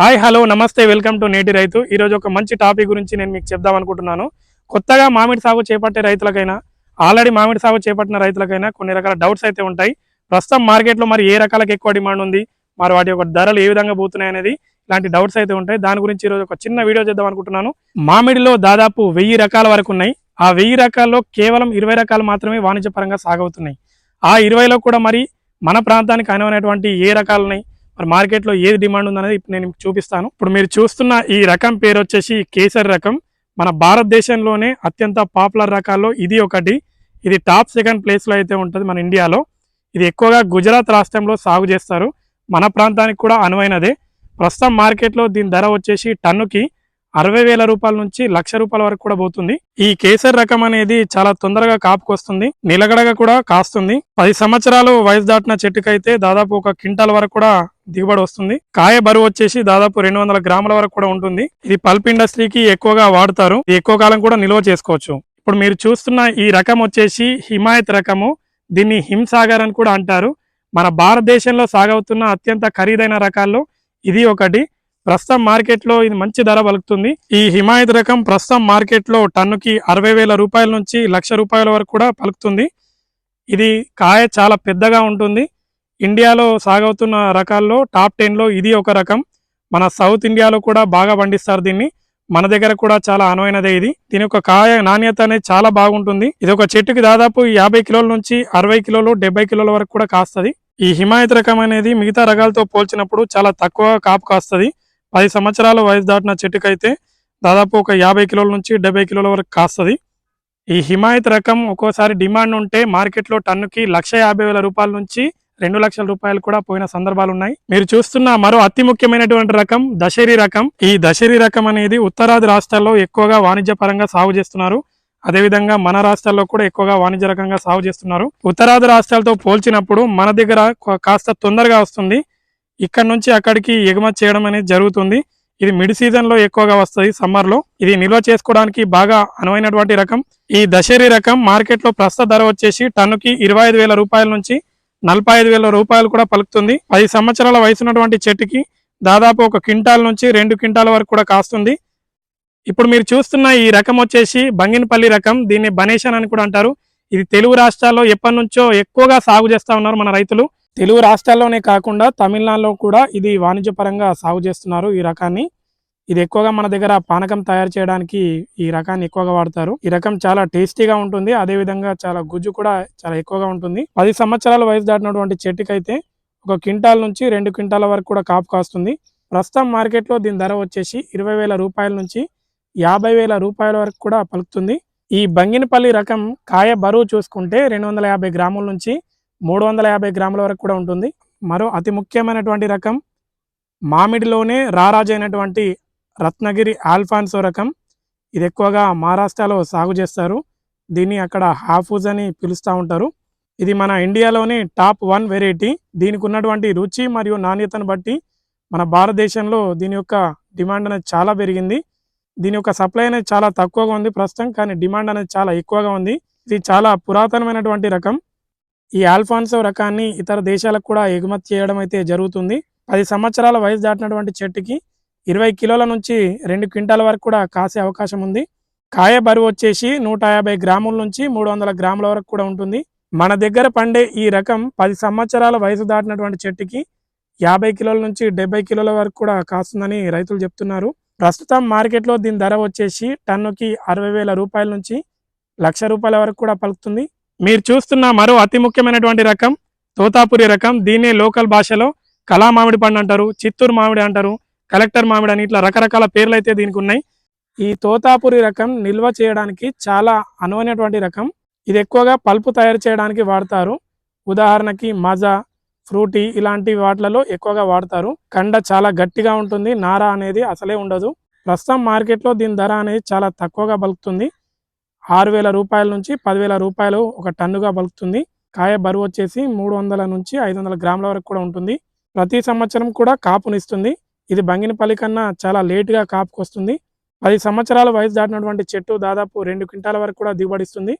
Hi hello నమస్తే welcome to నేటి రైతు. ఈరోజు ఒక మంచి టాపిక్ గురించి నేను మీకు చెప్దాం అనుకుంటున్నాను. కొత్తగా మామిడి సాగు చేపట్టే రైతులకైనా ఆల్రెడీ మామిడి సాగు చేపట్టిన రైతులకైనా కొన్ని రకాల డౌట్స్ అయితే ఉంటాయి. ప్రస్తుతం మార్కెట్లో మరి ఏ రకాలకు ఎక్కువ డిమాండ్ ఉంది మరి వాటి యొక్క ధరలు ఏ విధంగా పోతున్నాయి అనేది ఇలాంటి డౌట్స్ అయితే ఉంటాయి. దాని గురించి ఈరోజు ఒక చిన్న వీడియో చేద్దాం అనుకుంటున్నాను. మామిడిలో దాదాపు వెయ్యి రకాల వరకు ఉన్నాయి. ఆ వెయ్యి రకాల్లో కేవలం ఇరవై రకాలు మాత్రమే వాణిజ్యపరంగా సాగవుతున్నాయి. ఆ ఇరవైలో కూడా మరి మన ప్రాంతానికి అనువైనటువంటి ఏ రకాలున్నాయి మరి మార్కెట్లో ఏది డిమాండ్ ఉందనేది ఇప్పుడు నేను చూపిస్తాను. ఇప్పుడు మీరు చూస్తున్న ఈ రకం పేరు వచ్చేసి కేసర్ రకం. మన భారతదేశంలోనే అత్యంత పాపులర్ రకాల్లో ఇది ఒకటి. ఇది టాప్ సెకండ్ ప్లేస్లో అయితే ఉంటుంది మన ఇండియాలో. ఇది ఎక్కువగా గుజరాత్ రాష్ట్రంలో సాగు చేస్తారు. మన ప్రాంతానికి కూడా అనువైనదే. ప్రస్తుతం మార్కెట్లో దీని ధర వచ్చేసి టన్నుకి అరవై వేల రూపాయల నుంచి లక్ష రూపాయల వరకు కూడా పోతుంది. ఈ కేసర్ రకం అనేది చాలా తొందరగా కాపుకొస్తుంది. నిలగడగా కూడా కాస్తుంది. పది సంవత్సరాలు వయసు దాటిన చెట్టుకైతే దాదాపు ఒక క్వింటాల్ వరకు కూడా దిగుబడి వస్తుంది. కాయ బరువు వచ్చేసి దాదాపు రెండు వందల గ్రాముల వరకు కూడా ఉంటుంది. ఇది పల్ప్ ఇండస్ట్రీకి ఎక్కువగా వాడతారు. ఎక్కువ కాలం కూడా నిల్వ చేసుకోవచ్చు. ఇప్పుడు మీరు చూస్తున్న ఈ రకం వచ్చేసి హిమాయత్ రకము. దీన్ని హింసాగర్ అని కూడా అంటారు. మన భారతదేశంలో సాగవుతున్న అత్యంత ఖరీదైన రకాల్లో ఇది ఒకటి. ప్రస్తుతం మార్కెట్లో ఇది మంచి ధర పలుకుతుంది. ఈ హిమాయత్ రకం ప్రస్తుతం మార్కెట్లో టన్నుకి అరవై వేల రూపాయల నుంచి లక్ష రూపాయల వరకు కూడా పలుకుతుంది. ఇది కాయ చాలా పెద్దగా ఉంటుంది. ఇండియాలో సాగవుతున్న రకాల్లో టాప్ టెన్లో ఇది ఒక రకం. మన సౌత్ ఇండియాలో కూడా బాగా పండిస్తారు దీన్ని. మన దగ్గర కూడా చాలా అనువైనదే ఇది. దీని యొక్క కాయ నాణ్యత అనేది చాలా బాగుంటుంది. ఇది ఒక చెట్టుకి దాదాపు యాభై కిలోల నుంచి అరవై కిలోలు డెబ్బై కిలోల వరకు కూడా కాస్తుంది. ఈ హిమాయత్ రకం అనేది మిగతా రకాలతో పోల్చినప్పుడు చాలా తక్కువ కాపు కాస్తుంది. పది సంవత్సరాల వయసు దాటిన చెట్టుకైతే దాదాపు ఒక యాభై కిలోల నుంచి డెబ్బై కిలోల వరకు కాస్తుంది. ఈ హిమాయత్ రకం ఒక్కోసారి డిమాండ్ ఉంటే మార్కెట్లో టన్నుకి లక్ష యాభై వేల రూపాయల నుంచి రెండు లక్షల రూపాయలు కూడా పోయిన సందర్భాలు ఉన్నాయి. మీరు చూస్తున్న మరో అతి ముఖ్యమైనటువంటి రకం దశరి రకం. ఈ దశరి రకం అనేది ఉత్తరాది రాష్ట్రాల్లో ఎక్కువగా వాణిజ్యపరంగా సాగు చేస్తున్నారు. అదేవిధంగా మన రాష్ట్రాల్లో కూడా ఎక్కువగా వాణిజ్య రకంగా సాగు చేస్తున్నారు. ఉత్తరాది రాష్ట్రాలతో పోల్చినప్పుడు మన దగ్గర కాస్త తొందరగా వస్తుంది. ఇక్కడ నుంచి అక్కడికి ఎగుమతి చేయడం అనేది జరుగుతుంది. ఇది మిడ్ సీజన్లో ఎక్కువగా వస్తుంది. సమ్మర్లో ఇది నిల్వ చేసుకోవడానికి బాగా అనువైనటువంటి రకం. ఈ దశరి రకం మార్కెట్లో ప్రస్తుత ధర వచ్చేసి టన్నుకి ఇరవై ఐదు వేల రూపాయల నుంచి నలభై ఐదు వేల రూపాయలు కూడా పలుకుతుంది. పది సంవత్సరాల వయసు ఉన్నటువంటి చెట్టుకి దాదాపు ఒక క్వింటాల్ నుంచి రెండు క్వింటాల వరకు కూడా కాస్తుంది. ఇప్పుడు మీరు చూస్తున్న ఈ రకం వచ్చేసి బంగినపల్లి రకం. దీన్ని బనేషన్ అని కూడా అంటారు. ఇది తెలుగు రాష్ట్రాల్లో ఎప్పటి నుంచో ఎక్కువగా సాగు చేస్తా ఉన్నారు మన రైతులు. తెలుగు రాష్ట్రాల్లోనే కాకుండా తమిళనాడులో కూడా ఇది వాణిజ్యపరంగా సాగు చేస్తున్నారు ఈ రకాన్ని. ఇది ఎక్కువగా మన దగ్గర పానకం తయారు చేయడానికి ఈ రకాన్ని ఎక్కువగా వాడతారు. ఈ రకం చాలా టేస్టీగా ఉంటుంది. అదే విధంగా చాలా గుజ్జు కూడా చాలా ఎక్కువగా ఉంటుంది. పది సంవత్సరాల వయసు దాటినటువంటి చెట్టుకైతే ఒక క్వింటాల్ నుంచి రెండు క్వింటాల వరకు కూడా కాపు కాస్తుంది. ప్రస్తుతం మార్కెట్లో దీని ధర వచ్చేసి ఇరవై వేల రూపాయల నుంచి యాభై వేల రూపాయల వరకు కూడా పలుకుతుంది. ఈ బంగినపల్లి రకం కాయ బరువు చూసుకుంటే రెండు వందల యాభై గ్రాముల నుంచి మూడు వందల యాభై గ్రాముల వరకు కూడా ఉంటుంది. మరో అతి ముఖ్యమైనటువంటి రకం మామిడిలోనే రారాజు అయినటువంటి రత్నగిరి ఆల్ఫాన్సో రకం. ఇది ఎక్కువగా మహారాష్ట్రలో సాగు చేస్తారు. దీన్ని అక్కడ హాఫూజ్ అని పిలుస్తూ ఉంటారు. ఇది మన ఇండియాలోనే టాప్ వన్ వెరైటీ. దీనికి ఉన్నటువంటి రుచి మరియు నాణ్యతను బట్టి మన భారతదేశంలో దీని యొక్క డిమాండ్ అనేది చాలా పెరిగింది. దీని యొక్క సప్లై అనేది చాలా తక్కువగా ఉంది ప్రస్తుతం కానీ డిమాండ్ అనేది చాలా ఎక్కువగా ఉంది. ఇది చాలా పురాతనమైనటువంటి రకం. ఈ ఆల్ఫాన్సో రకాన్ని ఇతర దేశాలకు కూడా ఎగుమతి చేయడం అయితే జరుగుతుంది. పది సంవత్సరాల వయసు దాటినటువంటి చెట్టుకి ఇరవై కిలోల నుంచి రెండు క్వింటాల వరకు కూడా కాసే అవకాశం ఉంది. కాయ బరువు వచ్చేసి నూట యాభై గ్రాముల నుంచి మూడు వందల గ్రాముల వరకు కూడా ఉంటుంది. మన దగ్గర పండే ఈ రకం పది సంవత్సరాల వయసు దాటినటువంటి చెట్టుకి యాభై కిలోల నుంచి డెబ్బై కిలోల వరకు కూడా కాస్తుందని రైతులు చెప్తున్నారు. ప్రస్తుతం మార్కెట్లో దీని ధర వచ్చేసి టన్నుకి అరవై వేల రూపాయల నుంచి లక్ష రూపాయల వరకు కూడా పలుకుతుంది. మీరు చూస్తున్న మరో అతి ముఖ్యమైనటువంటి రకం తోతాపురి రకం. దీన్నే లోకల్ భాషలో కళా మామిడి పండు అంటారు చిత్తూరు మామిడి అంటారు కలెక్టర్ మామిడి అని ఇట్లా రకరకాల పేర్లు అయితే దీనికి ఉన్నాయి. ఈ తోతాపురి రకం నిల్వ చేయడానికి చాలా అనువైనటువంటి రకం. ఇది ఎక్కువగా పల్పు తయారు చేయడానికి వాడతారు. ఉదాహరణకి మజా ఫ్రూటీ ఇలాంటి వాటిలలో ఎక్కువగా వాడతారు. కండ చాలా గట్టిగా ఉంటుంది నార అనేది అసలే ఉండదు. ప్రస్తుతం మార్కెట్లో దీని ధర అనేది చాలా తక్కువగా పలుకుతుంది ఆరు వేల రూపాయల నుంచి పదివేల రూపాయలు ఒక టన్నుగా బలుకుతుంది కాయ బరువు వచ్చేసి మూడు వందల నుంచి ఐదు వందల గ్రాముల వరకు కూడా ఉంటుంది. ప్రతి సంవత్సరం కూడా కాపునిస్తుంది. ఇది బంగినపల్లి కన్నా చాలా లేటుగా కాపుకొస్తుంది. పది సంవత్సరాల వయసు దాటినటువంటి చెట్టు దాదాపు రెండు క్వింటాల వరకు కూడా దిగుబడిస్తుంది